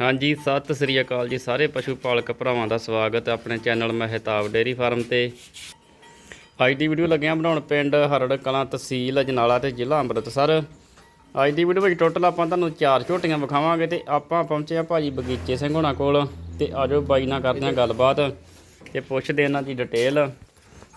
ਹਾਂਜੀ, ਸਤਿ ਸ੍ਰੀ ਅਕਾਲ ਜੀ ਸਾਰੇ ਪਸ਼ੂ ਪਾਲਕ ਭਰਾਵਾਂ ਦਾ ਸਵਾਗਤ ਹੈ ਆਪਣੇ ਚੈਨਲ ਮਹਿਤਾਬ ਡੇਅਰੀ ਫਾਰਮ ਤੇ। ਅੱਜ ਦੀ ਵੀਡੀਓ ਲੱਗਿਆ ਬਣਾਉਣ ਪਿੰਡ ਹਰੜ ਕਲਾਂ ਤਹਿਸੀਲ ਅਜਨਾਲਾ ਤੇ ਜ਼ਿਲ੍ਹਾ ਅੰਮ੍ਰਿਤਸਰ। ਅੱਜ ਦੀ ਵੀਡੀਓ ਵਿੱਚ ਟੋਟਲ ਆਪਾਂ ਤੁਹਾਨੂੰ ਚਾਰ ਝੋਟੀਆਂ ਵਿਖਾਵਾਂਗੇ ਤੇ ਆਪਾਂ ਪਹੁੰਚੇ ਆ ਭਾਜੀ ਬਗੀਚੇ ਸਿੰਘ ਹੋਣਾ ਕੋਲ ਤੇ ਆਜੋ ਬਾਈ ਨਾਲ ਕਰਦੇ ਹਾਂ ਗੱਲਬਾਤ ਤੇ ਪੁੱਛਦੇ ਇਹਨਾਂ ਦੀ ਡਿਟੇਲ।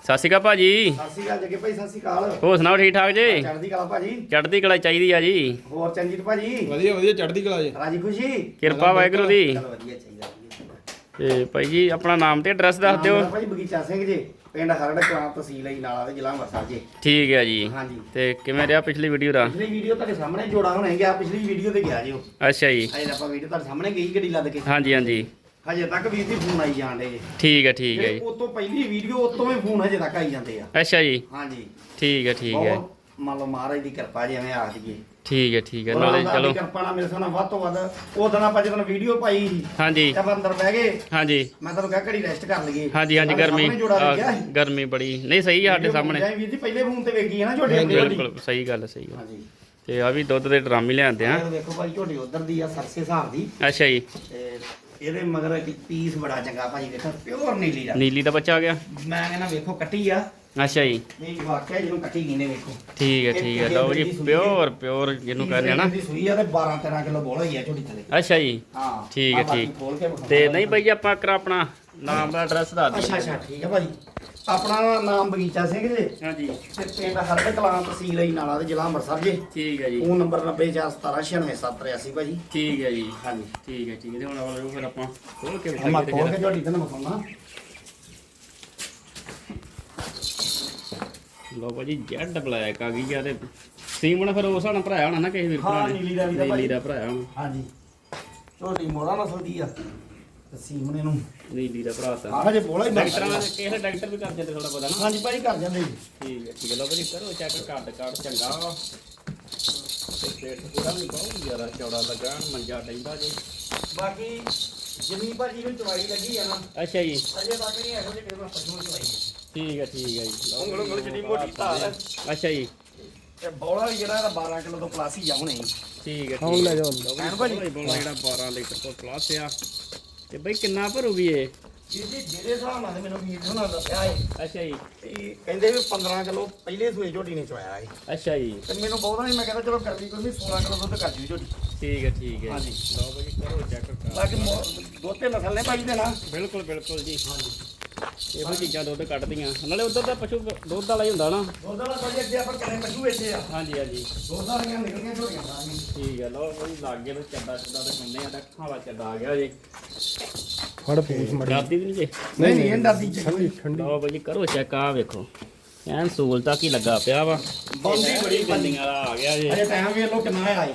ਸਤਿ ਸ਼੍ਰੀ ਅਕਾਲ ਭਾਜੀ। ਸਤਿ ਸ਼੍ਰੀ ਅਕਾਲ ਜੱਗੇ ਭਾਈ ਸਤਿ ਸ਼੍ਰੀ ਅਕਾਲ। ਹੋਰ ਸੁਣਾਓ ਠੀਕ ਠਾਕ ਜੀ? ਚੜ੍ਹਦੀ ਕਲਾ ਭਾਜੀ। ਚੜ੍ਹਦੀ ਕਲਾ ਚਾਹੀਦੀ ਆ ਜੀ। ਹੋਰ ਚੰਜੀਤ ਭਾਜੀ? ਵਧੀਆ ਵਧੀਆ ਚੜ੍ਹਦੀ ਕਲਾ ਜੀ। ਰਾਜੀ ਖੁਸ਼ੀ? ਕਿਰਪਾ ਵਾਹਿਗੁਰੂ ਦੀ। ਚਲੋ ਵਧੀਆ ਚਾਹੀਦਾ ਵਧੀਆ। ਚਾਹੀਦਾ। ਤੇ ਭਾਈ ਜੀ ਆਪਣਾ ਨਾਮ ਤੇ ਐਡਰੈਸ ਦੱਸ ਦਿਓ। ਭਾਜੀ ਬਗੀਚਾ ਸਿੰਘ ਜੀ ਪਿੰਡ ਹਰੜ ਕਲਾਂ ਤਹਿਸੀਲ ਹੀ ਨਾਲਾ ਦੇ ਜ਼ਿਲ੍ਹਾ ਅੰਮ੍ਰਿਤਸਰ ਜੀ। ਠੀਕ ਹੈ ਜੀ। ਹਾਂਜੀ। ਤੇ ਕਿਵੇਂ ਰਿਹਾ ਪਿਛਲੀ ਵੀਡੀਓ ਦਾ? ਪਿਛਲੀ ਵੀਡੀਓ ਤੁਹਾਡੇ ਸਾਹਮਣੇ ਜੋੜਾ ਹੋਣਾ ਗਿਆ ਪਿਛਲੀ ਵੀਡੀਓ ਤੇ ਗਿਆ ਜੀ ਉਹ। ਅੱਛਾ ਜੀ। ਅਜੇ ਆਪਾਂ ਵੀਡੀਓ ਤੁਹਾਡੇ ਸਾਹਮਣੇ ਗਈ ਗੱਡੀ ਲੱਦ ਕੇ। ਹਾਂਜੀ ਹਾਂਜੀ। ਹਜੇ ਤੱਕ ਵੀਰ ਦੀ ਫੋਨ ਆਈ ਜਾਂਦੇ ਜੀ ਠੀਕ ਹੈ ਠੀਕ ਹੈ ਜੀ। ਤੋਂ ਪਹਿਲੀ ਵੀਡੀਓ ਉਹ ਤੋਂ ਵੀ ਫੋਨ ਹਜੇ ਤੱਕ ਆਈ ਜਾਂਦੇ ਆ। ਅੱਛਾ ਜੀ। ਹਾਂਜੀ। ਠੀਕ ਹੈ ਠੀਕ ਹੈ ਮੰਨ ਲਓ ਮਹਾਰਾਜ ਦੀ ਕਿਰਪਾ ਜਿਵੇਂ ਆਖ ਦਈਏ। ਠੀਕ ਹੈ ਠੀਕ ਹੈ ਨਾਲੇ ਚਲੋ। ਕਿਰਪਾ ਨਾਲ ਮੇਰੇ ਸਾਹਮਣੇ ਵੱਧ ਤੋਂ ਵੱਧ ਉਹ ਦਿਨ ਆਪਾਂ ਜਦੋਂ ਵੀਡੀਓ ਪਾਈ ਸੀ ਹਾਂਜੀ। ਤੇ ਆਪਾਂ ਅੰਦਰ ਬਹਿ ਗਏ। ਹਾਂਜੀ। ਮੈਂ ਤੁਹਾਨੂੰ ਕਿਹਾ ਘੜੀ ਰੈਸਟ ਕਰ ਲਈਏ। ਹਾਂਜੀ ਹਾਂਜੀ ਗਰਮੀ। ਆ। ਗਰਮੀ ਬੜੀ। ਨਹੀਂ ਸਹੀ ਆ ਸਾਡੇ ਸਾਹਮਣੇ। ਵੀਰ ਜੀ ਪਹਿਲੇ ਫੋਨ ਤੇ ਵੇਖੀ ਹੈ ਨਾ ਵੱਡੀ। ਬਿਲਕੁਲ ਸਹੀ ਗੱਲ ਸਹੀ ਗੱਲ ਹਾਂਜੀ। ਤੇ ਆ ਵੀ ਦੁੱਧ ਦੇ ਡਰਾਮੇ ਲਿਆਂਦੇ ਆ। ਦੇਖੋ ਭਾਈ ਝੋਟੀ ਉਧਰ ਦੀ ਆ ਸਰਸੇ ਹਿਸਾਬ ਦੀ। ਅੱਛਾ ਜੀ। ਤੇ ਇਹਦੇ ਮਗਰ ਇੱਕ ਪੀਸ ਬੜਾ ਚੰਗਾ ਭਾਜੀ ਦੇਖੋ ਪਿਓਰ ਨੀਲੀ ਦਾ। ਨੀਲੀ ਦਾ ਬੱਚਾ ਆ ਗਿਆ? ਮੈਂ ਕਹਿੰਦਾ ਵੇਖੋ ਕੱਟੀ ਆ। ਅੱਛਾ ਜੀ। ਨਹੀਂ ਵਾਕਿਆ ਜਿਹਨੂੰ ਕੱਟੀ ਨਹੀਂ ਨੇ ਵੇਖੋ। ਠੀਕ ਹੈ ਠੀਕ ਹੈ ਲਓ ਜੀ ਪਿਓਰ ਪਿਓਰ ਜਿਹਨੂੰ ਕਹਿੰਦੇ ਆ ਨਾ। ਦੀ ਸੂਈ ਆ ਤੇ 12 13 ਕਿਲੋ ਬੋਲ ਹੋਈ ਆ ਝੋਟੀ ਥਲੇ। ਅੱਛਾ ਜੀ। ਹਾਂ। ਠੀਕ ਹੈ, ਠੀਕ। ਤੇ ਨਹੀਂ ਭਾਈ ਆਪਾਂ ਕਰ ਆਪਣਾ ਨਾਮ ਦਾ ਐਡਰੈਸ ਦੱਸ ਦਿਓ। ਅੱਛਾ ਅੱਛਾ ਠੀਕ ਹੈ ਭਾਜੀ। ਆਪਣਾ ਨਾਮ ਬਗੀਚਾ ਸਿੰਘ ਜੀ। ਹਾਂਜੀ। ਤੇ ਪਿੰਡ ਹਰਦ ਕਲਾਂ ਤਹਿਸੀਲ ਹੀ ਨਾਲਾ ਦੇ ਜ਼ਿਲ੍ਹਾ ਅੰਮ੍ਰਿਤਸਰ ਜੀ। ਠੀਕ ਹੈ ਜੀ। ਫੋਨ ਨੰਬਰ 90417969783 ਭਾਜੀ। ਠੀਕ ਹੈ ਜੀ ਹਾਂਜੀ ਠੀਕ ਹੈ ਠੀਕ ਹੈ। ਤੇ ਹੁਣ ਫਿਰ ਆਪਾਂ ਖੋਲ ਕੇ ਮੈਂ ਵਿਖਾਈਏ ਖੋਲ ਤੇ ਕੇ ਝੋਟੀ ਤੈਨੂੰ ਵਿਖਾਉਣਾ ਲੋ ਭਾਜੀ ਜੈਡ ਬਲੈਕ ਆ ਗਈ ਆ ਤੇ ਸੀਮਣ ਫਿਰ ਉਸ ਨਾਲ ਭਰਾਇਆ ਹੋਣਾ ਨਾ ਕਿਸੇ ਵੀਰ ਹਾਂ, ਭਰਾ ਨੇ। ਨੀਲੀ ਦਾ ਭਰਾਇਆ ਹੋਣਾ। ਹਾਂਜੀ। ਝੋਟੀ ਮੋੜਾ ਨਸਲ ਦੀ ਆ। ਤੇ ਸੀਮਨੇ ਨੂੰ ਨੀਲੀ ਦਾ ਭਰਾ ਤਾਂ। ਆਹ ਜੇ ਬੋਲਾ ਹੀ ਡਾਕਟਰਾਂ ਡਾਕਟਰਾਂ ਨੇ ਕਿਸੇ ਡਾਕਟਰ ਵੀ ਕਰ ਜਾਂਦੇ ਥੋੜਾ ਪਤਾ ਨਾ। ਹਾਂਜੀ ਭਾਈ ਕਰ ਜਾਂਦੇ ਜੀ। ਠੀਕ ਹੈ ਠੀਕ ਹੈ। ਲੋ ਭਾਜੀ ਕਰੋ ਚੈੱਕ ਕੱਟ ਕੱਟ ਚੰਗਾ। ਵਾ ਤੇ ਪੇਟ ਪੂਰਾ ਵੀ ਬਹੁਤ ਜ਼ਿਆਦਾ ਚੌੜਾ ਲੱਗਾ ਮੰਜਾ ਡੈਂਦਾ ਜੀ। ਬਾਕੀ ਜਿੰਨੀ ਭਾਜੀ ਨੂੰ ਚਵਾਈ ਲੱਗੀ ਆ ਨਾ ਅੱਛਾ ਜੀ। ਅਜੇ ਤੱਕ ਨਹੀਂ ਇਹੋ ਜਿਹੇ ਕਿਸੇ ਨੂੰ ਪਸ਼ੂ ਨੂੰ ਚਵਾਈ। ਠੀਕ ਹੈ ਠੀਕ ਹੈ ਜੀ। ਲਓ ਉਂਗਲ ਉਂਗਲ ਜਿੰਨੀ ਮੋਟੀ ਧਾਰ ਹੈ। ਅੱਛਾ ਜੀ। ਤੇ ਬੋਲਾ ਵੀ ਜਿਹੜਾ ਇਹਦਾ 12 ਕਿਲੋ ਤੋਂ ਪਲੱਸ ਹੀ ਜਾਉਣੇ ਠੀਕ ਹੈ ਹੁਣ ਲੈ ਜਾਓ। ਐਨ ਭਾਜੀ? ਬੋਲਾ ਜਿਹੜਾ 12 ਲੀਟਰ ਤੋਂ ਪਲੱਸ ਆ। ਤੇ ਬਈ ਕਿੰਨਾ ਭਰੂਗੀ ਇਹ? ਜੀ ਜੀ ਜਿਹੜੇ ਹਿਸਾਬ ਨਾਲ ਮੈਨੂੰ ਵੀਰ ਜੀ ਹੁਣਾਂ ਦੱਸਿਆ ਏ ਅੱਛਾ ਜੀ। ਕਹਿੰਦੇ ਵੀ 15 ਕਿਲੋ ਪਹਿਲੇ ਸੂਏ ਝੋਟੀ ਨੇ ਚਵਾਇਆ ਏ ਅੱਛਾ ਜੀ। ਤੇ ਮੈਨੂੰ ਬਹੁਤਾ ਨਹੀਂ ਮੈਂ ਕਹਿੰਦਾ ਚਲੋ ਕਰਦੀ ਕੋਈ ਨਹੀਂ 16 ਕਿਲੋ ਦੁੱਧ ਕਰ ਜੂ ਝੋਟੀ। ਠੀਕ ਹੈ ਠੀਕ ਹੈ। ਹਾਂਜੀ। ਲਓ ਭਾਜੀ ਕਰੋ ਚੈੱਕ ਕਰ ਬਾਕੀ ਦੁੱਧ ਤੇ ਨਸਲ ਨੇ ਭਾਈ ਦੇ ਨਾ ਬਿਲਕੁਲ ਬਿਲਕੁਲ ਜੀ। ਇਹੋ ਚੀਜ਼ਾਂ ਦੁੱਧ ਕੱਢਦੀਆਂ। ਨਾਲੇ ਉਧਰ ਦਾ ਪਸ਼ੂ ਦੁੱਧ ਵਾਲਾ ਹੀ ਹੁੰਦਾ ਨਾ। ਦੁੱਧ ਵਾਲਾ ਭਾਜੀ ਅੱਗੇ ਆਪਾਂ ਕਿੰਨੇ ਪਸ਼ੂ ਵੇਚੇ ਆ। ਹਾਂਜੀ ਹਾਂਜੀ। ਦੁੱਧ ਵਾਲੀਆਂ ਨਿਕਲੀਆਂ ਝੋਟੀਆਂ ਸਾਰੀਆਂ ਠੀਕ ਹੈ ਲਓ ਭਾਜੀ ਲਾਗੇ ਤੋਂ ਚੱਡਾ ਚੱਡਾ ਤੇ ਹੁੰਦੇ ਆ ਤਾਂ ਖਾਵਾ ਚੱਡਾ ਆ ਗਿਆ ਜੀ। ਫੜ ਪੂਛ ਮੜੀ। ਡਰਦੀ ਵੀ ਨਹੀਂ ਜੇ? ਨਹੀਂ ਨਹੀਂ ਇਹ ਡਰਦੀ ਠੰਡੀ ਠੰਡੀ। ਲਓ ਭਾਜੀ ਕਰੋ ਚੈੱਕ ਆ ਵੇਖੋ। ਐਨ ਸੂਲ ਤੱਕ ਹੀ ਲੱਗਾ ਪਿਆ ਵਾ। ਬੰਦੀ ਬੜੀ ਬੰਦੀਆਂ ਵਾਲਾ ਆ ਗਿਆ ਜੀ। ਅਜੇ ਟਾਈਮ ਵੇਖ ਲੋ ਕਿੰਨਾ ਆਇਆ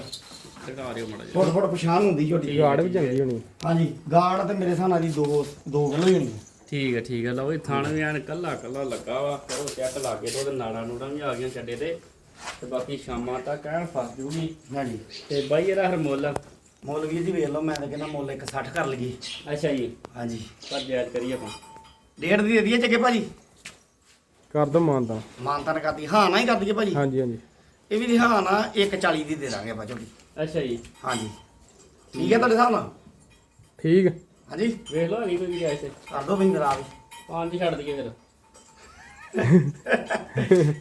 ਦਿਖਾ ਦਿਓ ਮੜਾ ਜੀ ਫੁੱਟ ਫੁੱਟ ਪਛਾਣ ਹੁੰਦੀ ਝੋਟੀ ਗਾੜ ਵੀ ਚੰਗੀ ਹੋਣੀ। ਹਾਂਜੀ ਗਾੜ ਤੇ ਮੇਰੇ ਨਾਲ ਦੀ 2 2 ਕਿਲੋ ਹੀ ਹੋਣੀ। ਠੀਕ ਹੈ ਠੀਕ ਹੈ ਲਓ ਇਹ ਥਣ ਵੀ ਐਨ ਕੱਲਾ ਕੱਲਾ ਲੱਗਾ ਵਾ। ਕਰੋ ਚੈੱਕ ਲਾਗੇ ਤੋਂ ਉਹਦੇ ਨਾੜਾਂ ਨੂੜਾਂ ਵੀ ਆ ਗਈਆਂ ਚੱਡੇ ਤੇ। ਤੇ ਬਾਕੀ ਸ਼ਾਮਾਂ ਤੱਕ ਐਨ ਫਸ ਜੂਗੀ। ਹਾਂਜੀ। ਤੇ ਬਾਈ ਇਹਦਾ ਹਰ ਮੁੱਲ? ਮੁੱਲ ਵੀਰ ਜੀ ਵੇਖ ਲਓ ਮੈਂ ਤਾਂ ਕਹਿੰਦਾ ਮੁੱਲ 160 ਕਰ ਲਈਏ। ਅੱਛਾ ਜੀ। ਹਾਂਜੀ। ਪਰ ਜਾਇਜ਼ ਕਰੀਏ ਆਪਾਂ। ਡੇਢ ਦੀ ਦੇ ਦਈਏ ਚੱਗੇ ਭਾਜੀ। ਕਰ ਦੋ ਮਾਨਤਾ। ਮਾਨਤਨ ਕਰਦੀ ਹਾਂ ਨਾ ਹੀ ਕਰ ਦਈਏ ਭਾਜੀ। ਹਾਂਜੀ ਹਾਂਜੀ। ਇਹ ਵੀ ਹਾਂ ਨਾ 140 ਦੀ ਦੇ ਦਾਂਗੇ ਆਪਾਂ ਝੋਟੀ ਅੱਛਾ ਜੀ। ਹਾਂਜੀ। ਠੀਕ ਹੈ ਤੁਹਾਡੇ ਹਿਸਾਬ ਨਾਲ? ਠੀਕ। ਹੈ। ਹਾਂਜੀ। ਵੇਖ ਲਓ ਅਗਲੀ ਕੋਈ ਜਾਇਜ਼ ਤੇ ਕਰ ਦੋ ਬਿੰਦਰ ਆ ਵੀ ਪੰਜ ਹੀ ਛੱਡ ਦਈਏ ਫਿਰ।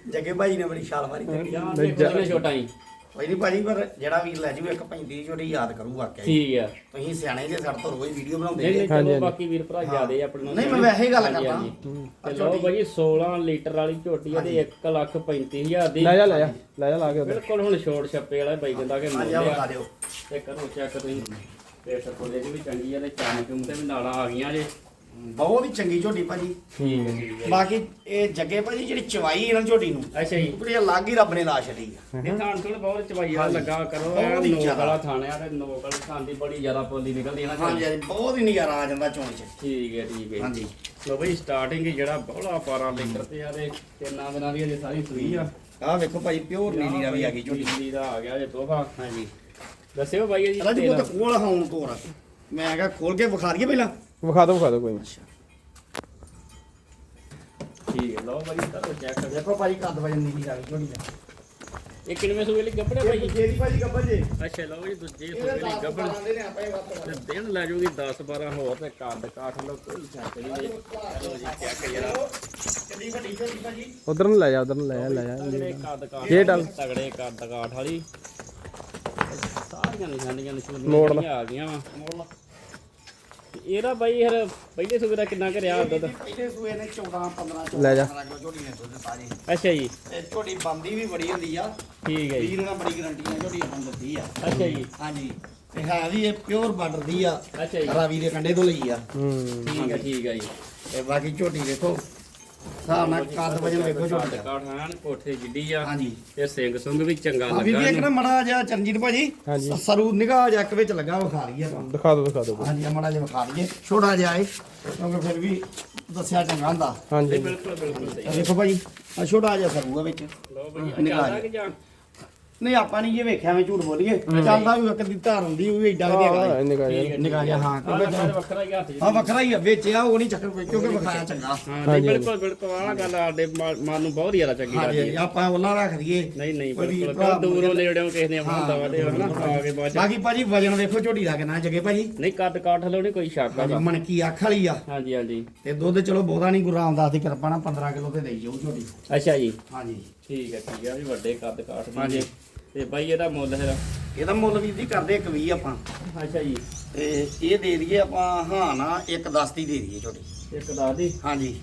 ਜੱਗੇ ਭਾਜੀ ਨੇ ਬੜੀ ਛਾਲ ਮਾਰੀ। ਚੰਗੀ ਯਾਰ ਨਹੀਂ, ਦੇਖੋ ਜਿਵੇਂ ਛੋਟਾ ਹੀ ਕੋਈ ਨਹੀਂ ਭਾਜੀ ਪਰ ਜਿਹੜਾ ਵੀਰ ਲੈ ਜੂ ਇੱਕ 35 ਦੀ ਝੋਟੀ ਯਾਦ ਕਰੂ ਵਾਕਿਆ ਹੀ। ਠੀਕ ਆ। ਤੁਸੀਂ ਸਿਆਣੇ ਜੇ ਸਾਡੇ ਤੋਂ ਰੋਜ਼ ਵੀਡੀਓ ਬਣਾਉਂਦੇ ਨਹੀਂ ਨਹੀਂ ਜੇ। ਚਲੋ। ਬਾਕੀ ਵੀਰ ਭਰਾ ਜਿਆਦੇ ਆਪਣੇ ਨਾਲ ਨਹੀਂ, ਮੈਂ ਵੈਸੇ ਹੀ ਗੱਲ ਹਾਂਜੀ, ਕਰਦਾ। ਹਾਂਜੀ। ਹੂੰ। ਤੇ ਲਓ ਭਾਜੀ 16 ਲੀਟਰ ਵਾਲੀ ਝੋਟੀ ਆ ਤੇ 1 ਲੱਖ 35000 ਦੀ। ਲੈ ਜਾ ਲੈ ਜਾ ਲੈ ਜਾ ਲਾ ਕੇ ਉਧਰ ਬਿਲਕੁਲ ਹੁਣ ਛੋੜ ਛੱਪੇ ਵਾਲਾ ਬਾਈ ਕਹਿੰਦਾ ਕਿ ਆ ਆ। ਬਤਾ ਦਿਓ। ਤੇ ਕਰੋ ਚੈੱਕ ਤੁਸੀਂ। ਤੇ ਸਪੋਲੇ ਦੀ ਵੀ ਚੰਗੀ ਆ ਤੇ ਚਾਮ ਚੁੰਮ ਤੇ ਵੀ ਨਾਲਾਂ ਆ ਗਈਆਂ ਜੇ। ਬਹੁਤ ਹੀ ਚੰਗੀ ਝੋਟੀ ਭਾਜੀ। ਬਾਕੀ ਇਹ ਜੱਗੇ ਭਾਜੀ ਜਿਹੜੀ ਚਵਾਈ ਇਹਨਾਂ ਝੋਟੀ ਨੂੰ ਅੱਛਾ ਜੀ। ਬੜੀ ਅਲੱਗ ਹੀ ਰੱਬ ਨੇ ਲਾ ਛੱਡੀ ਆ। ਇਹ ਥਾਣ ਥੋੜਾ ਬਹੁਤ ਚਵਾਈ ਹਾਂਜੀ। ਲੱਗਾ ਕਰੋ ਬਹੁਤ ਇਹ ਹੀ ਨੋਕ ਜ਼ਿਆਦਾ। ਵਾਲਾ ਥਾਣਿਆ ਤੇ ਨੋਕ ਵਾਲੀ ਥਾਣ ਦੀ ਬੜੀ ਜ਼ਿਆਦਾ ਪੋਲੀ ਨਿਕਲਦੀ ਹੈ ਨਾ। ਹਾਂਜੀ ਹਾਂਜੀ ਬਹੁਤ ਹੀ ਨਜ਼ਾਰਾ ਆ ਜਾਂਦਾ ਚੋਣ ਚ। ਠੀਕ ਹੈ ਠੀਕ ਹੈ। ਹਾਂਜੀ। ਲੋ ਬਈ ਸਟਾਰਟਿੰਗ ਜਿਹੜਾ ਬੋਲਾ 12 ਲੀਟਰ ਤੇ ਆ ਤੇ ਤਿੰਨਾਂ ਦਿਨਾਂ ਦੀ ਅਜੇ ਸਾਰੀ ਸੂਈ ਆ। ਆਹ ਵੇਖੋ ਭਾਜੀ ਪਿਓਰ ਨੀਲੀ ਦਾ ਵੀ ਆ ਗਈ ਝੋਟੀ। ਨੀਲੀ ਦਾ ਆ ਗਿਆ ਜੇ ਤੋਹਫਾ। ਹਾਂਜੀ। ਦੱਸਿਓ ਬਾਈ ਜੀ ਰਾਜੂ ਪੁੱਤ ਕੋਲ ਹਾਉਣ ਤੋਰ ਮੈਂ ਕਿਹਾ ਖੋਲ ਕੇ ਵਿਖਾ ਦਈਏ ਪਹਿਲਾਂ। ਵਿਖਾ ਦੋ ਵਿਖਾ ਦੋ ਕੋਈ ਨਹੀਂ। ਠੀਕ ਹੈ ਲਓ ਬਾਈ ਕਰੋ ਚੈੱਕ ਦੇਖੋ ਭਾਜੀ ਕੱਦ ਵਜਨ ਦਾ ਝੋਟੀ ਦਾ ਇਹ ਕਿੰਨਵੇਂ ਸੂਏ ਲਈ ਗੱਬੜ ਹੈ ਭਾਈ ਜਿਹੜੀ ਭਾਜੀ ਗੱਬਰ ਜੇ। ਅੱਛਾ ਲਓ ਜੀ ਦੂਜੇ ਸੂਏ ਲਈ 10 ਗੱਬੜ। ਇਹ ਤੋਂ ਦਿਨ ਲੈ ਜੂਗੀ 10 12 ਹੋਰ ਤੇ ਕੱਦ ਕਾਠ ਲੋ ਕੋਈ ਛੱਕ ਨਹੀਂ ਜੀ ਚਲੋ ਜੀ ਚੈੱਕ ਜਰਾ। ਕਿੰਨੀ ਵੱਡੀ ਝੋਟੀ ਭਾਜੀ। ਉਧਰ ਨੂੰ ਲੈ ਜਾ ਉਧਰ ਨੂੰ ਲੈ ਜਾ ਲੈ ਜਾ। ਤਗੜੇ ਕੱਦ ਕਾਠ ਇਹ ਡਲ। ਤਗੜੇ ਕੱਦ ਕਾਠ ਵਾਲੀ। ਸਾਰੀਆਂ ਨਿਸ਼ਾਨੀਆਂ ਮੋੜ ਲਾ। ਨਿਸ਼ਾਨੀਆਂ ਆ ਗਈਆਂ ਵਾ। ਮੋੜ ਇਹਦਾ ਬਾਈ ਯਾਰ ਪਹਿਲੇ ਸੂਏ ਦਾ ਕਿੰਨਾ ਘਰਿਆ ਦੁੱਧ? ਪਹਿਲੇ ਸੂਏ ਨੇ 14 15 14 ਲੈ ਜਾ। 15 ਕਿਲੋ ਝੋਟੀ ਨੇ ਦੁੱਧ ਅੱਛਾ ਜੀ। ਤੇ ਝੋਟੀ ਬੰਦੀ ਵੀ ਬੜੀ ਹੁੰਦੀ ਆ। ਠੀਕ ਹੈ ਜੀ। ਵੀਰ ਨਾਲ ਬੜੀ ਗਰੰਟੀ ਆ ਝੋਟੀ ਨੂੰ ਦਿੱਤੀ ਆ। ਅੱਛਾ ਜੀ। ਹਾਂਜੀ। ਤੇ ਹੈ ਵੀ ਇਹ ਪਿਓਰ ਬਾਰਡਰ ਦੀ ਆ। ਅੱਛਾ ਜੀ। ਰਾਵੀ ਦੇ ਕੰਡੇ ਤੋਂ ਲਈ ਆ। ਹੂੰ। ਠੀਕ ਹੈ ਠੀਕ ਹੈ ਜੀ। ਤੇ ਬਾਕੀ ਝੋਟੀ ਦੇਖੋ। ਹਿਸਾਬ ਨਾਲ ਕੱਦ ਵਜਨ ਵੇਖੋ ਝੋਟੀ ਦਾ ਕਾਠ ਹਨ ਕੋਠੇ ਜਿੱਡੀ ਆ। ਹਾਂਜੀ। ਤੇ ਸਿੰਘ ਸੁੰਗ ਵੀ ਚੰਗਾ ਆ ਵੀ ਲੱਗਾ ਵੇਖ ਨਾ ਇਹਨੂੰ। ਮੜਾ ਜਿਹਾ ਚਰਨਜੀਤ ਭਾਜੀ ਹਾਂਜੀ। ਸਰੂ ਨਿਗਾਹ ਜਿਹਾ ਇੱਕ ਵਿੱਚ ਲੱਗਾ ਵਿਖਾ ਲਈਏ ਆਪਾਂ। ਦਿਖਾ ਦੋ ਦਿਖਾ ਦੋ ਹਾਂਜੀ ਮੜਾ ਜਿਹਾ ਵਿਖਾ ਲਈਏ। ਛੋਟਾ ਜਿਹਾ ਏ ਕਿਉਂਕਿ ਫਿਰ ਵੀ ਦੱਸਿਆ ਚੰਗਾ ਹੁੰਦਾ। ਹਾਂਜੀ। ਬਿਲਕੁਲ ਬਿਲਕੁਲ ਸਹੀ। ਇਹ ਦੇਖੋ ਭਾਜੀ ਆ ਛੋਟਾ ਜਿਹਾ ਸਰੂ ਆ ਵਿੱਚ। ਲਓ ਬਈ ਨਿਕਾਲ ਨਿਕਾਲ ਕਿ ਜਾਂ ਨਹੀਂ ਆਪਾਂ ਨਹੀਂ ਇਹ ਵੇਖਿਆ ਮੈਂ ਝੂਠ ਬੋਲੀਏ। ਚੱਲਦਾ ਵੀ ਵਕਤ ਦੀ ਧਾਰ ਹੁੰਦੀ ਉਹ ਵੀ ਏਡਾ ਵਧੀਆ ਹਾਂ ਹੈਗਾ ਇੰਨੇ ਕਾ ਠੀਕ ਹੈ ਹਾਂ ਵੱਖਰਾ ਹੀ ਹੱਥ। ਆ ਵੱਖਰਾ ਹੀ ਆ ਵਿੱਚ ਆ ਉਹ ਨਹੀਂ ਚੱਕਰ ਕੋਈ, ਕਿਉਂਕਿ ਵਿਖਾਇਆ ਚੰਗਾ। ਹਾਂ ਬਿਲਕੁਲ ਬਿਲਕੁਲ ਆਹ ਗੱਲ ਸਾਡੇ ਮਨ ਨੂੰ ਬਹੁਤ ਜ਼ਿਆਦਾ ਚੰਗੀ ਲੱਗਦੀ ਹਾਂਜੀ, ਆਪਾਂ ਉਹਨਾਂ ਰੱਖ ਦਈਏ। ਨਹੀਂ ਨਹੀਂ ਬਿਲਕੁਲ ਦੂਰੋਂ ਨੇੜਿਓਂ ਕਿਸੇ ਨੇ ਆਪਣਾ ਦਵਾ ਦੇ ਹਨਾ ਆ ਕੇ ਬਾਅਦ ਬਾਕੀ ਭਾਜੀ ਵਜਨ ਵੇਖੋ ਝੋਟੀ ਦਾ ਕਿੰਨਾ ਜਗੇ ਭਾਜੀ। ਨਹੀਂ ਕੱਦ ਕਾਠ ਲੋ ਨਹੀਂ ਕੋਈ ਸ਼ੱਕ ਆ ਮਣਕੀ ਅੱਖ ਵਾਲੀ ਆ। ਹਾਂਜੀ ਹਾਂਜੀ। ਤੇ ਦੁੱਧ ਚਲੋ ਬਹੁਤਾ ਨਹੀਂ ਗੁਰੂ ਰਾਮਦਾਸ ਦੀ ਕਿਰਪਾ ਨਾਲ 15 ਕਿਲੋ ਤੇ ਦੇਈ ਜਾਊ ਝੋਟੀ। ਅੱਛਾ ਜੀ। ਹਾਂਜੀ ਠੀਕ ਹੈ ਠੀਕ ਹੈ ਵੀ ਵੱਡੇ ਕੱਦ ਕਾਠ ਦੀ ਹਾਂਜੀ। ਜੇ। ਤੇ ਬਾਈ ਇਹਦਾ ਮੁੱਲ ਫਿਰ ਇਹਦਾ ਮੁੱਲ ਵੀਰ ਜੀ ਕਰਦੇ ਇੱਕ 20 ਆਪਾਂ। ਅੱਛਾ ਜੀ। ਤੇ ਇਹ ਦੇ ਦਈਏ ਆਪਾਂ ਹਾਂ ਨਾ ਇੱਕ 10 ਦੀ ਦੇ ਦਈਏ ਇੱਕ ਦੱਸ ਦੀ? ਹਾਂਜੀ।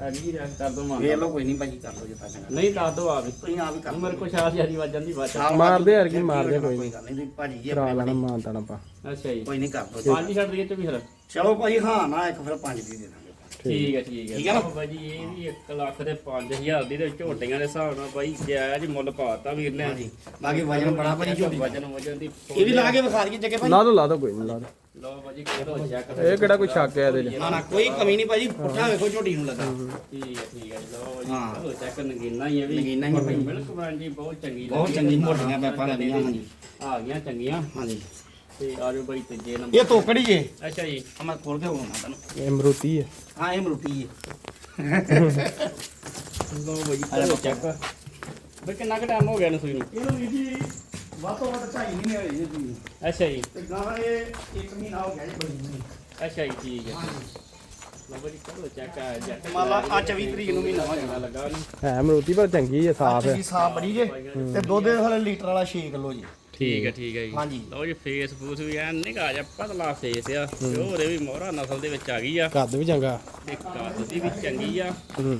ਹੈਗੀ ਰੈਸ ਕਰ ਦੋ ਵੇਖ ਮਾਨ ਲਓ ਕੋਈ ਨਹੀਂ ਭਾਜੀ ਕਰ ਲਓ ਜਿੱਤਾ ਚੰਗਾ ਨਹੀਂ ਦੱਸ ਦੋ ਆ ਵੀ ਤੁਸੀਂ ਆ ਵੀ ਕਰ ਮੇਰੇ ਕੋਲ ਸ਼ਾਹ ਜਿਆਦੀ ਵੱਜ ਜਾਂਦੀ। ਲਓ। ਮਾਰਦੇ ਯਾਰ ਕੀ ਮਾਰਦੇ ਕੋਈ ਨਹੀਂ ਭਾਜੀ ਜੀ ਕਰਾ ਆਪਣੇ ਲੈਣਾ ਬਣੀ। ਮਾਨ ਤਾਣਾ ਪਾ ਅੱਛਾ ਜੀ। ਕੋਈ ਨਹੀਂ ਕਰ ਦੋ ਪੰਜ ਹੀ ਛੱਡ ਦਈਏ ਤੇ ਵੀ ਫਿਰ। ਚਲੋ ਭਾਜੀ ਹਾਂ ਨਾ ਇੱਕ ਫਿਰ 5 ਦੀ ਦੇ ਦਾਂਗੇ। ਠੀਕ। ਹੈ ਠੀਕ ਹੈ ਠੀਕ ਹੈ ਨਾ? ਬਾਈ ਜੀ ਇਹ ਵੀ 1 ਲੱਖ ਦੇ 5000 ਦੀ ਤੇ ਝੋਟੀਆਂ ਦੇ ਹਿਸਾਬ ਨਾਲ ਬਾਈ ਜਾਇਜ਼ ਮੁੱਲ ਪਾਤਾ ਵੀਰ ਨੇ ਹਾਂਜੀ। ਬਾਕੀ ਵਜਨ ਬੜਾ ਭਾਜੀ ਝੋਟੀ ਦਾ। ਵਜਨ ਵਜਨ ਦੀ ਇਹ ਵੀ ਲਾ ਕੇ ਵਿਖਾ ਦਈਏ ਜੱਗੇ ਭਾਜੀ। ਲਾ ਦੋ ਲਾ ਦੋ ਕੋਈ ਨਹੀਂ ਲਾ ਦੋ। ਲਓ ਬਾਜੀ ਕਰੋ ਚੈੱਕ ਇਹ ਕਿਹੜਾ ਕੋਈ ਸ਼ੱਕ ਹੈ ਇਹਦੇ ਚ? ਨਾ ਨਾ ਕੋਈ ਕਮੀ ਨਹੀਂ ਭਾਜੀ। ਪੁੱਠਾ ਵੇਖੋ ਝੋਟੀ ਨੂੰ ਲੱਗਾ। ਠੀਕ ਹੈ। ਠੀਕ ਹੈ ਜੀ, ਲਓ ਬਾਜੀ ਹਾਂ। ਕਰੋ ਚੈੱਕ ਨਗੀਨਾ ਹੀ ਹੈ ਵੀ। ਨਗੀਨਾ ਹੀ ਹੈ ਭਾਈ। ਮਿਲਕ ਬ੍ਰਾਂਡ ਜੀ ਬਹੁਤ ਚੰਗੀ ਬਹੁਤ ਲੱਗੀ। ਚੰਗੀ ਮੋਟੀਆਂ ਪੈਪਾਂ ਲੱਗੀਆਂ ਹਾਂਜੀ। ਆ ਗਈਆਂ ਚੰਗੀਆਂ। ਹਾਂਜੀ। ਤੇ ਆਜੋ ਬਾਈ ਤੀਜੇ ਨੰਬਰ ਇਹ ਤੋਕੜੀ ਜੇ। ਅੱਛਾ ਜੀ ਆ ਮੈਂ ਖੋਲ ਕੇ ਹੋਣਾ ਤੁਹਾਨੂੰ। ਇਹ ਅਮਰੂਤੀ ਹੈ। ਹਾਂ ਇਹ ਮਰੂਟੀ ਹੈ ਲਓ ਬਾਜੀ ਕਰੋ ਚੈੱਕ ਬਈ ਕਿੰਨਾ ਕੁ ਟਾਈਮ ਹੋ ਗਿਆ ਇਹਨੂੰ ਸੂਈ ਨੂੰ? ਇਹਨੂੰ ਵੀ ਜੀ ਵੱਧ ਤੋਂ ਵੱਧ ਢਾਈ ਮਹੀਨੇ ਹੋਏ ਜੀ ਅੱਛਾ ਜੀ। ਤੇ ਗਾਂ ਇਹ ਇੱਕ ਮਹੀਨਾ ਹੋ ਗਿਆ ਜੀ ਬੜੀ ਨਹੀਂ ਅੱਛਾ ਜੀ ਠੀਕ ਹੈ। ਹਾਂਜੀ। ਲਓ ਬਾਜੀ ਕਰੋ ਚੈੱਕ ਆ ਜੱਟ ਮੰਨ ਲਾ ਆ 24 ਤਰੀਕ ਨੂੰ ਮਹੀਨਾ ਹੋ ਜਾਣਾ। ਲੱਗਾ ਉਹਨੂੰ ਹੈ ਅਮਰੂਤੀ ਪਰ ਚੰਗੀ ਹੈ ਸਾਫ਼ ਹੈ। ਜੀ ਸਾਫ਼ ਬੜੀ ਜੇ। ਤੇ ਦੁੱਧ ਦੇ ਹਲੇ ਲੀਟਰ ਵਾਲਾ 6 ਕਿਲੋ ਜੀ। ਠੀਕ ਹੈ ਠੀਕ ਹੈ ਜੀ। ਹਾਂਜੀ। ਲਓ ਜੀ ਫੇਸ ਫੂਸ ਵੀ ਐਨ ਨਿਕਾ ਜਾ ਪਤਲਾ ਫੇਸ ਆ। ਪਿਓਰ ਇਹ ਵੀ ਮੋਹਰਾ ਨਸਲ ਦੇ ਵਿੱਚ ਆ ਗਈ ਆ। ਕੱਦ ਵੀ ਚੰਗਾ। ਤੇ ਕੱਦ ਦੀ ਵੀ ਚੰਗੀ ਆ। ਹੂੰ।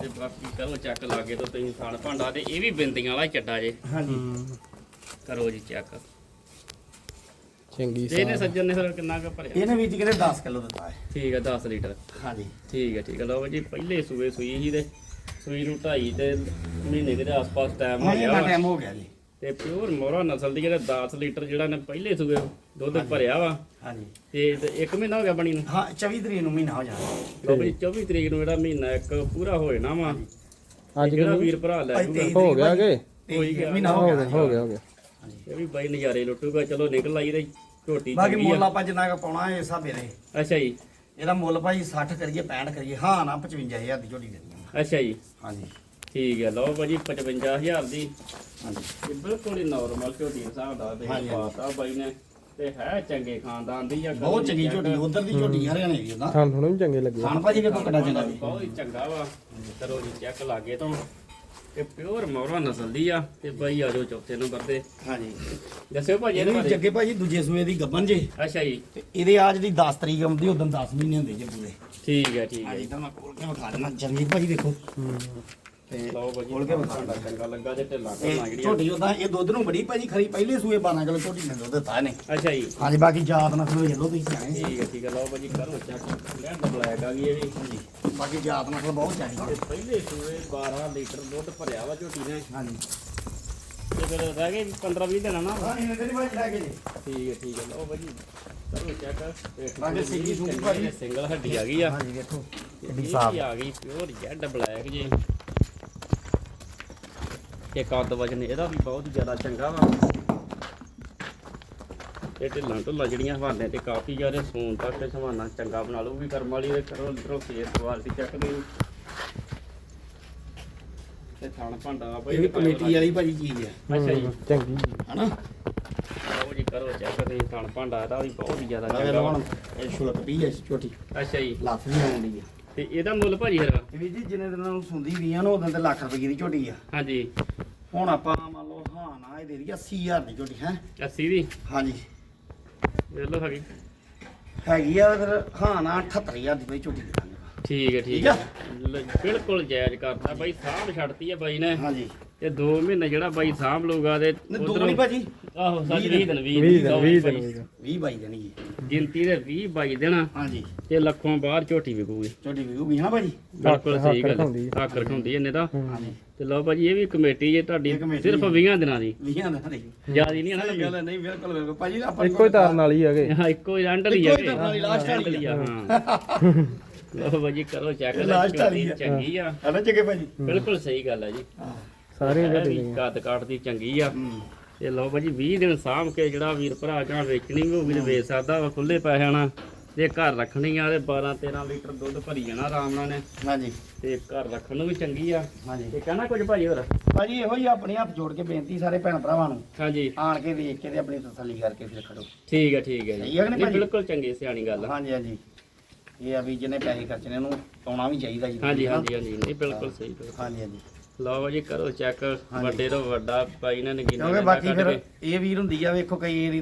ਤੇ ਬਾਕੀ ਕਰੋ ਚੈੱਕ ਲਾਗੇ ਤੋਂ ਤੁਸੀਂ ਥਣ ਭਾਂਡਾ ਤੇ ਇਹ ਵੀ ਬਿੰਦੀਆਂ ਵਾਲਾ ਹੀ ਚੱਡਾ ਜੇ। ਹਾਂਜੀ। ਕਰੋ ਜੀ ਚੈੱਕ ਚੰਗੀ ਤੇ ਇਹਨੇ ਸੱਜਣ ਨੇ ਫਿਰ ਕਿੰਨਾ ਕੁ ਭਰਿਆ? ਇਹਨੇ ਵੀ ਜੀ ਕਹਿੰਦੇ 10 ਕਿਲੋ ਦਿੱਤਾ ਹੈ। ਠੀਕ ਹੈ 10 ਲੀਟਰ। ਹਾਂਜੀ। ਠੀਕ ਹੈ ਠੀਕ ਹੈ। ਲਓ ਜੀ ਪਹਿਲੇ ਸੂਏ ਸੂਈ ਸੀ ਤੇ ਸੂਈ ਨੂੰ ਢਾਈ ਤੇ ਮਹੀਨੇ ਦੇ ਆਸ-ਪਾਸ ਟਾਈਮ ਹੋ ਗਿਆ ਵਾ। ਟਾਈਮ ਹੋ ਗਿਆ ਜੀ। ਤੇ ਪਿਓਰ ਮੋਹਰਾ ਨਸਲ ਦੀ ਜਿਹੜਾ 10 ਲੀਟਰ ਜਿਹੜਾ ਨੇ ਪਹਿਲੇ ਸੂਏ ਦੁੱਧ ਭਰਿਆ ਵਾ। ਹਾਂਜੀ। ਤੇ ਤੇ ਇੱਕ ਮਹੀਨਾ ਹੋ ਗਿਆ ਬਣੀ ਨੂੰ। ਹਾਂ 24 ਤਰੀਕ ਨੂੰ ਮਹੀਨਾ ਹੋ ਜਾਣਾ। ਲਓ ਬਈ 24 ਤਰੀਕ ਨੂੰ ਜਿਹੜਾ ਮਹੀਨਾ ਇੱਕ ਪੂਰਾ ਹੋ ਜਾਣਾ ਵਾ। ਅੱਜ ਕਿੰਨੀ? ਵੀਰ ਭਰਾ ਲੈ ਜੂਗਾ। ਹੋ ਗਿਆ ਕਿ ਹੋਈ ਗਿਆ। ਮਹੀਨਾ ਹੋ ਗਿਆ। ਹੋ ਗਿਆ ਹੋ ਗਿਆ। ਇਹ ਵੀ ਬਾਈ ਨਜ਼ਾਰੇ ਲੁੱਟੂਗਾ। ਚਲੋ ਨਿਕਲ ਆਈ ਤੇ ਝੋਟੀ ਬਾਕੀ ਚੰਗੀ ਮੁੱਲ ਆ ਆਪਾਂ ਜਿੰਨਾ ਕੁ ਪਾਉਣਾ ਇਸ ਹਿਸਾਬੇ ਦੇ। ਅੱਛਾ ਜੀ। ਇਹਦਾ ਮੁੱਲ ਭਾਈ 60 ਕਰੀਏ 65 ਕਰੀਏ। ਹਾਂ ਨਾ 55000 ਦੀ ਝੋਟੀ ਦੇ ਦਿੰਦੇ ਅੱਛਾ ਜੀ। ਹਾਂਜੀ। ਠੀਕ ਹੈ ਲਓ ਭਾਜੀ 55000 ਦੀ। ਹਾਂਜੀ। ਇਹ ਬਿਲਕੁਲ ਹੀ ਨਾਰਮਲ ਝੋਟੀ ਦੇ ਹਿਸਾਬ ਦਾ ਤੇ ਹਾਂਜੀ, ਹਾਂਜੀ। ਪਾਤਾ ਬਾਈ ਨੇ ਤੇ ਹੈ ਚੰਗੇ ਖਾਨਦਾਨ ਦੀ ਆ ਬਹੁਤ ਚੰਗੀ ਝੋਟੀ ਉਧਰ ਦੀ ਝੋਟੀ ਹਰਿਆਣੇ ਦੀ ਉਹਦਾ ਥਾਂ ਥੋੜਾ ਵੀ ਚੰਗੇ ਲੱਗੇ। ਖਾਨ ਭਾਜੀ ਵੇਖੋ ਕਿੱਡਾ ਚੰਗਾ? ਜੀ ਬਹੁਤ ਹੀ ਚੰਗਾ ਵਾ। ਕਰੋ ਜੀ ਚੈੱਕ ਲਾਗੇ ਤੋਂ। ਇਹ ਪਿਓਰ ਮੌਰਾ ਨਸਲ ਦੀ ਆ ਤੇ ਬਾਈ ਆ ਜਾਓ ਚੌਥੇ ਨੰਬਰ ਤੇ। ਹਾਂਜੀ। ਦੱਸਿਓ ਭਾਜੀ ਇਹ ਇਹਦੇ ਵੀ ਬਾਰੇ। ਜੱਗੇ ਭਾਜੀ ਦੂਜੇ ਸੂਏ ਦੀ ਗੱਬਨ ਜੇ। ਅੱਛਾ ਜੀ। ਤੇ ਇਹਦੇ ਆ ਜਿਹੜੀ 10 ਤਰੀਕ ਆਉਂਦੀ ਉਦੋਂ 10 ਮਹੀਨੇ ਹੁੰਦੇ ਜੇ ਪੂਰੇ। ਠੀਕ ਹੈ ਠੀਕ ਹੈ ਹਾਂਜੀ ਤਾਂ ਮੈਂ ਖੋਲ ਕੇ ਵਿਖਾ ਦੇਣਾ ਜਰਮੀਤ ਭਾਜੀ ਦੇਖੋ। ਤੇ ਲਓ ਭਾਜੀ ਖੋਲ ਕੇ ਵਿਖਾ ਸਾਡਾ ਚੰਗਾ ਲੱਗਾ ਤੇ ਢਿੱਲਾ ਇਹ ਢਿੱਲਾ ਜਿਹੜੀਆਂ ਝੋਟੀ ਉਦਾਂ ਇਹ ਦੁੱਧ ਨੂੰ ਬੜੀ ਭਾਜੀ ਖਰੀ ਪਹਿਲੇ ਸੂਏ 12 ਕਿਲੋ ਝੋਟੀ ਨੇ ਦੁੱਧ ਦਿੱਤਾ ਇਹਨੇ। ਅੱਛਾ ਜੀ। ਹਾਂਜੀ ਬਾਕੀ ਜਾਤ ਨਸਲ ਵੇਖ ਲਓ ਤੁਸੀਂ ਆਏ। ਠੀਕ ਹੈ ਠੀਕ ਹੈ ਲਓ ਭਾਜੀ ਕਰੋ ਚੈੱਕ ਲੈਂਡ ਬਲੈਕ ਆ ਗਈ ਇਹ ਵੀ। ਹਾਂਜੀ। ਬਾਕੀ ਜਾਤ ਨਸਲ ਬਹੁਤ ਚਾਹੀਦੀ। ਤੇ ਪਹਿਲੇ ਸੂਏ 12 ਲੀਟਰ ਦੁੱਧ ਭਰਿਆ ਵਾ ਝੋਟੀ ਨੇ। ਹਾਂਜੀ। ਤੇ ਫਿਰ ਰਹਿ ਗਏ 15 20 ਦਿਨ ਨਾ ਹਾਂ ਇਹਨੇ ਤੇਰੀ ਭਾਜੀ ਲੈ ਕੇ ਜੀ। ਠੀਕ ਹੈ ਠੀਕ ਹੈ। ਲਓ ਭਾਜੀ ਕਰੋ ਚੈੱਕ ਬਾਕੀ ਸਿੰਗੀ ਸੁੰਗੀ ਭਾਜੀ। ਸਿੰਗਲ ਹੱਡੀ ਆ ਗਈ ਆ। ਹਾਂਜੀ ਇਹ ਕਿੱਡੀ ਸਾਫ਼। ਆ ਗਈ ਪਿਓਰ ਜੈਡ ਬਲੈਕ ਜੀ। ਇਹ ਕੱਦ ਵਜਨ ਇਹਦਾ ਵੀ ਬਹੁਤ ਜ਼ਿਆਦਾ ਚੰਗਾ ਵਾ। ਇਹ ਢਿੱਲਾਂ ਢੁੱਲਾਂ ਜਿਹੜੀਆਂ ਹਵਾਨੇ ਤੇ ਕਾਫੀ ਜ਼ਿਆਦਾ ਸੂਨ ਤੱਕ ਤੇ ਸਮਾਨਾ ਚੰਗਾ ਬਣਾ ਲਊਗੀ ਕਰਮ ਵਾਲੀ ਦੇ ਕਰੋ ਇਧਰੋਂ ਫੇਸ ਕੁਆਲਿਟੀ ਚੈੱਕ ਦੇ ਤੇ ਥਣ ਭਾਂਡਾ ਇਹ ਬਈ ਵੀ ਕਮੇਟੀ ਵਾਲੀ ਭਾਜੀ ਚੀਜ਼ ਆ। ਅੱਛਾ ਜੀ। ਚੰਗੀ ਹਨਾ? ਲਓ ਜੀ ਕਰੋ ਚੈੱਕ ਤੇ ਥਣ ਭਾਂਡਾ ਇਹਦਾ ਵੀ ਬਹੁਤ ਹੀ ਜ਼ਿਆਦਾ ਇਹ ਚੰਗਾ ਹੁਣ ਵਾ। ਇਹ ਛੁਲਕ ਪਈ ਐ ਛੋਟੀ। ਅੱਛਾ ਜੀ। ਲੱਥ ਵੀ ਆਉਂਦੀ ਆ। ਤੇ ਇਹਦਾ ਮੁੱਲ ਭਾਜੀ ਫਿਰ ਇਹ ਵੀ ਜੀ ਜਿੰਨੇ ਦਿਨਾਂ ਨੂੰ ਸੁੰਦੀ ਵੀ ਆ ਨਾ ਉਦੋਂ ਤੇ ਲੱਖ ਰੁਪਏ ਦੀ ਝੋਟੀ ਆ। ਹਾਂਜੀ। ਹੁਣ ਆਪਾਂ ਮੰਨ ਲਓ ਹਾਂ ਨਾ ਇਹ ਦੇ ਦਈਏ 80000 ਦੀ ਝੋਟੀ ਹੈ? 80 ਦੀ? ਹਾਂਜੀ। ਵੇਖ ਲਓ ਹੈਗੀ ਹੈਗੀ ਆ ਫਿਰ ਹਾਂ ਨਾ 78000 ਦੀ ਬਈ ਝੋਟੀ ਦੇ ਦਾਂਗੇ ਠੀਕ ਹੈ ਠੀਕ ਹੈ ਆ? ਬਿਲਕੁਲ ਜਾਇਜ਼ ਕਰਤਾ ਬਾਈ ਸਾਂਭ ਛੱਡਤੀ ਹੈ ਬਾਈ ਨੇ। ਹਾਂਜੀ। ਤੇ 2 ਮਹੀਨੇ ਜਿਹੜਾ ਬਾਈ ਸਾਂਭ ਲਊਗਾ ਤੇ ਨਹੀਂ ਦੋ ਉੱਧਰੋਂ- ਨਹੀਂ ਭਾਜੀ। ਆਹੋ ਸੱਚ 20 ਦਿਨ। 20 20 ਦਿਨ 20 ਬਾਈ। ਦਿਨ 20 22 ਦਿਨ ਹੀ। ਗਿਣਤੀ ਦੇ 20 22 ਦਿਨ ਹਾਂਜੀ। ਤੇ ਲੱਖੋਂ ਬਾਹਰ ਝੋਟੀ ਵਿਕੂਗੀ। ਝੋਟੀ ਵੀ ਵੀ ਹਾਂ ਭਾਜੀ। ਬਿਲਕੁਲ ਹੱਕ ਸਹੀ ਗੱਲ ਰਖਾਉਂਦੀ ਹੈ ਹੱਕ ਰਖਾਉਂਦੀ ਇਹਨੇ ਤਾਂ। ਹਾਂਜੀ। ਤੇ ਲਓ ਭਾਜੀ ਇਹ ਵੀ ਕਮੇਟੀ ਜੇ ਤੁਹਾਡੀ ਇਹ ਕਮੇਟੀ ਸਿਰਫ ਹੈ। 20 ਦਿਨਾਂ ਦੀ। 20 ਦਿਨ ਦੀ। ਜਿਆਦੀ ਨਹੀਂ ਹੈ ਨਾ ਗੱਲ ਹੈ ਨਹੀਂ ਬਿਲਕੁਲ ਬਿਲਕੁਲ। ਭਾਜੀ ਆਪਾਂ ਇੱਕੋ ਹੀ ਤਾਰਨ ਵਾਲੀ ਹੈਗੇ ਹਾਂ ਇੱਕੋ ਹੀ ਰੰਡ ਲਈ ਇੱਕੋ ਹੈ ਹੀ ਧਰਨ ਵਾਲੀ, last ਵਾਲੀ ਆ। ਹਾਂ। ਲਓ ਭਾਜੀ ਕਰੋ ਚੈੱਕ ਇਹ last ਵਾਲੀ ਆ। ਚੰਗੀ ਆ। ਹਨਾ ਚੰਗੇ ਭਾਜੀ? ਬਿਲਕੁਲ ਸਹੀ ਗੱਲ ਹੈ ਜੀ। ਹਾਂ। ਸਾਰੇ ਇਹ ਜਿਹੜੇ ਵੀ ਕੱਦ ਕਾਟ ਦੀ ਚੰਗੀ ਆ। ਤੇ ਲਓ ਭਾਜੀ 20 ਦਿਨ ਸਾਂਭ ਕੇ ਜਿਹੜਾ ਵੀਰ ਭਰਾ ਕਹਾਂ ਵੇਚਣੀ ਵੀ ਹੋਊਗੀ ਤੇ ਵੇਚ ਸਕਦਾ ਵਾ ਖੁੱਲੇ ਪੈਸਿਆਂ ਨਾਲ। ਤੇ ਘਰ ਰੱਖਣੀ ਆ ਤੇ 12 13 ਲੀਟਰ ਦੁੱਧ ਭਰੀ ਜਾਣਾ ਆਰਾਮ ਨਾਲ ਨੇ। ਹਾਂਜੀ। ਤੇ ਘਰ ਰੱਖਣ ਨੂੰ ਵੀ ਚੰਗੀ ਆ। ਹਾਂਜੀ। ਤੇ ਕਹਿਣਾ ਕੁਝ ਭਾਜੀ ਹੋਰ? ਭਾਜੀ ਇਹੋ ਹੀ ਆਪਣੇ ਹੱਥ ਜੋੜ ਕੇ ਬੇਨਤੀ ਸਾਰੇ ਭੈਣ ਭਰਾਵਾਂ ਨੂੰ। ਹਾਂਜੀ। ਆਣ ਕੇ ਵੇਖ ਕੇ ਤੇ ਆਪਣੀ ਤਸੱਲੀ ਕਰਕੇ ਫਿਰ ਖੜੋ। ਠੀਕ ਹੈ ਠੀਕ ਹੈ ਜੀ। ਸਹੀ ਆ ਕਿ ਨਹੀਂ ਭਾਜੀ? ਬਿਲਕੁਲ ਚੰਗੀ ਸਿਆਣੀ ਗੱਲ ਆ। ਹਾਂਜੀ ਹਾਂਜੀ। ਇਹ ਆ ਵੀ ਜਿਹਨੇ ਪੈਸੇ ਖਰਚਣੇ ਉਹਨੂੰ ਆਉਣਾ ਵੀ ਚਾਹੀਦਾ ਜੀ। ਹਾਂਜੀ ਹਾਂਜੀ ਹਾਂਜੀ। ਨਹੀਂ ਬਿਲਕੁਲ ਸਹੀ ਬਿਲਕੁਲ। ਹਾਂਜੀ ਹਾਂਜੀ। ਲਓ ਜੀ ਕਰੋ ਚੈੱਕ ਵੱਡੇ ਤੋਂ ਵੱਡਾ ਭਾਈ ਨੇ ਨਗੀਨਾ ਕਿਉਂਕਿ ਬਾਕੀ ਫਿਰ ਇਹ ਵੀਰ ਹੁੰਦੀ ਆ ਵੇਖੋ ਕਈ ਵਾਰੀ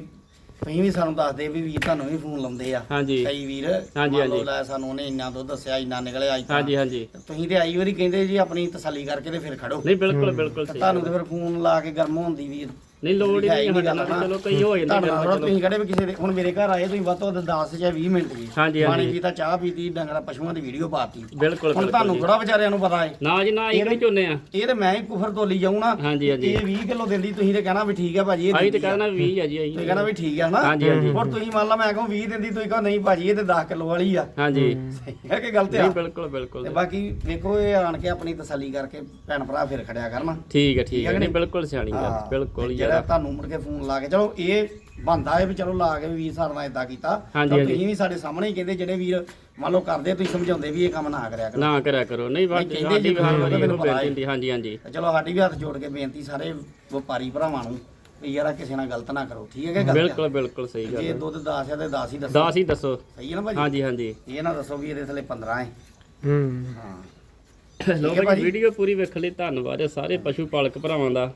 ਤੁਸੀਂ ਵੀ ਸਾਨੂੰ ਦੱਸਦੇ ਵੀ ਵੀਰ ਤੁਹਾਨੂੰ ਵੀ ਫੋਨ ਲਾਉਂਦੇ ਆ। ਹਾਂਜੀ। ਕਈ ਵੀਰ ਹਾਂਜੀ, ਹਾਂਜੀ। ਲੈ ਸਾਨੂੰ ਉਹਨੇ ਇੰਨਾ ਦੁੱਧ ਦੱਸਿਆ ਇੰਨਾ ਨਿਕਲਿਆ ਅੱਜ ਹਾਂਜੀ ਹਾਂਜੀ। ਤੁਸੀਂ ਤੇ ਆਈ ਵਾਰੀ ਕਹਿੰਦੇ ਜੀ ਆਪਣੀ ਤਸੱਲੀ ਕਰਕੇ ਤੇ ਫਿਰ ਖੜੋ। ਨਹੀਂ ਬਿਲਕੁਲ ਬਿਲਕੁਲ ਸਹੀ ਤੁਹਾਨੂੰ ਤੇ ਫਿਰ ਫੋਨ ਲਾ ਕੇ ਗਰਮ ਹੁੰਦੀ ਵੀਰ। ਨਹੀਂ ਲੋੜ ਹੀ ਨਹੀਂ ਨਹੀਂ ਨਾ। ਚਲੋ ਕਈ ਹੋ ਜਾਂਦੇ ਨਾਲ ਤੁਸੀਂ ਕਹੜੇ ਵੀ ਕਿਸੇ ਦੇ ਹੁਣ ਮੇਰੇ ਘਰ ਆਏ ਤੁਸੀਂ ਵੱਧ ਤੋਂ ਵੱਧ 10 ਜਾਂ 20 ਮਿੰਟ ਜੀ। ਹਾਂਜੀ, ਪਾਣੀ ਹਾਂਜੀ। ਪੀਤਾ ਚਾਹ ਪੀਤੀ ਡੰਗਰਾ ਪਸ਼ੂਆਂ ਦੀ ਵੀਡੀਓ ਪਾਤੀ। ਬਿਲਕੁਲ ਹੁਣ ਤੁਹਾਨੂੰ ਬਿਲਕੁਲ ਥੋੜਾ ਵਿਚਾਰਿਆਂ ਨੂੰ ਪਤਾ ਹੈ ਨਾ ਜੀ ਨਾ ਇਹ ਕਿਹੜੀ ਝੋਨੇ ਆ। ਇਹ ਤੇ ਮੈਂ ਹੀ ਕੁਫਰ ਤੋਲੀ ਜਾਉਂ ਨਾ ਹਾਂਜੀ ਹਾਂਜੀ। ਇਹ 20 ਕਿਲੋ ਦਿੰਦੀ ਤੁਸੀਂ ਤੇ ਕਹਿਣਾ ਵੀ ਠੀਕ ਹੈ ਭਾਜੀ ਇਹ ਆਈ ਤੇ ਦਿੰਦੀ ਆ। ਕਹਿਣਾ 20 ਆ ਜੀ ਆਈ ਤੁਸੀਂ ਕਹਿਣਾ ਵੀ ਠੀਕ ਹੈ ਨਾ। ਹਾਂਜੀ ਹਾਂਜੀ। ਹੁਣ ਤੁਸੀਂ ਮੰਨ ਲਾ ਮੈਂ ਕਹੂੰ 20 ਦਿੰਦੀ ਤੁਸੀਂ ਕਹੋ ਨਹੀਂ ਭਾਜੀ ਇਹ ਤੇ 10 ਕਿਲੋ ਵਾਲੀ ਆ। ਹਾਂਜੀ। ਸਹੀ ਹੈ ਕਿ ਗਲਤ ਆ। ਨਹੀਂ ਬਿਲਕੁਲ ਬਿਲਕੁਲ। ਤੇ ਬਾਕੀ ਵੇਖੋ ਇਹ ਆਣ ਕੇ ਆਪਣੀ ਤਸੱਲੀ ਕਰਕੇ ਭੈਣ ਭਰਾ ਫਿਰ ਖੜਿਆ ਕਰਨ। ਠੀਕ ਹੈ ਠੀਕ ਹੈ ਨਹੀਂ ਨਹੀਂ? ਬਿਲਕੁਲ ਸਿਆਣੀ ਗੱਲ ਹਾਂ, ਬਿਲਕੁਲ ਯਾਰ। ਜਿਹੜਾ ਤੁਹਾਨੂੰ ਮੁੜ ਕੇ ਫੋਨ ਲਾ ਕੇ ਚਲੋ ਇਹ ਬੰਦਾ ਹੈ ਵੀ ਚਲੋ ਲਾ ਕੇ ਵੀਰ ਸਾਡੇ ਨਾਲ ਇਦਾਂ ਕੀਤਾ। ਹਾਂਜੀ, ਤਾਂ ਹਾਂਜੀ। ਤੁਸੀਂ ਵੀ ਸਾਡੇ ਸਾਹਮਣੇ ਹੀ ਕਹਿੰਦੇ ਜਿਹੜੇ ਵੀਰ ਮੰਨ ਲਓ ਕਰਦੇ ਤੁਸੀਂ ਸਮਝਾਉਂਦੇ ਵੀ ਇਹ ਕੰਮ ਨਾ ਕਰਿਆ ਕਰੋ। ਨਾ ਕਰਿਆ ਕਰੋ। ਨਹੀਂ ਬਾਕੀ ਕਹਿੰਦੇ ਸਾਡੀ ਜੀ ਵੀ ਹਰ ਵਾਰੀ ਇਹੋ। ਬੇਨਤੀ ਹੁੰਦੀ ਹਾਂਜੀ ਹਾਂਜੀ। ਤੇ ਚਲੋ ਸਾਡੀ ਵੀ ਹੱਥ ਜੋੜ ਕੇ ਬੇਨਤੀ ਸਾਰੇ ਵਪਾਰੀ ਭਰਾਵਾਂ ਨੂੰ ਵੀ ਯਾਰ ਕਿਸੇ ਨਾਲ ਗਲਤ ਨਾ ਕਰੋ ਠੀਕ ਹੈ ਕਿ ਗਲਤ ਆ? ਬਿਲਕੁਲ ਬਿਲਕੁਲ ਸਹੀ ਜੇ ਗੱਲ ਦੁੱਧ 10 ਹੈ ਤੇ 10 ਹੀ ਦੱਸੋ। 10 ਹੀ ਦੱਸੋ। ਸਹੀ ਹੈ ਨਾ ਭਾਜੀ? ਹਾਂਜੀ ਹਾਂਜੀ। ਇਹ ਨਾ ਦੱਸੋ ਵੀ ਇਹਦੇ ਥੱਲੇ 15 ਹੈ। ਹੂੰ। ਹਾਂ। ਲੋ ਭਾਈ। ਵੀਡੀਓ ਪੂਰੀ ਵੇਖਣ ਲਈ ਧੰਨਵਾਦ ਹੈ ਸਾਰੇ ਪਸ਼ੂ ਪਾਲਕ ਭਰਾਵਾਂ ਦਾ।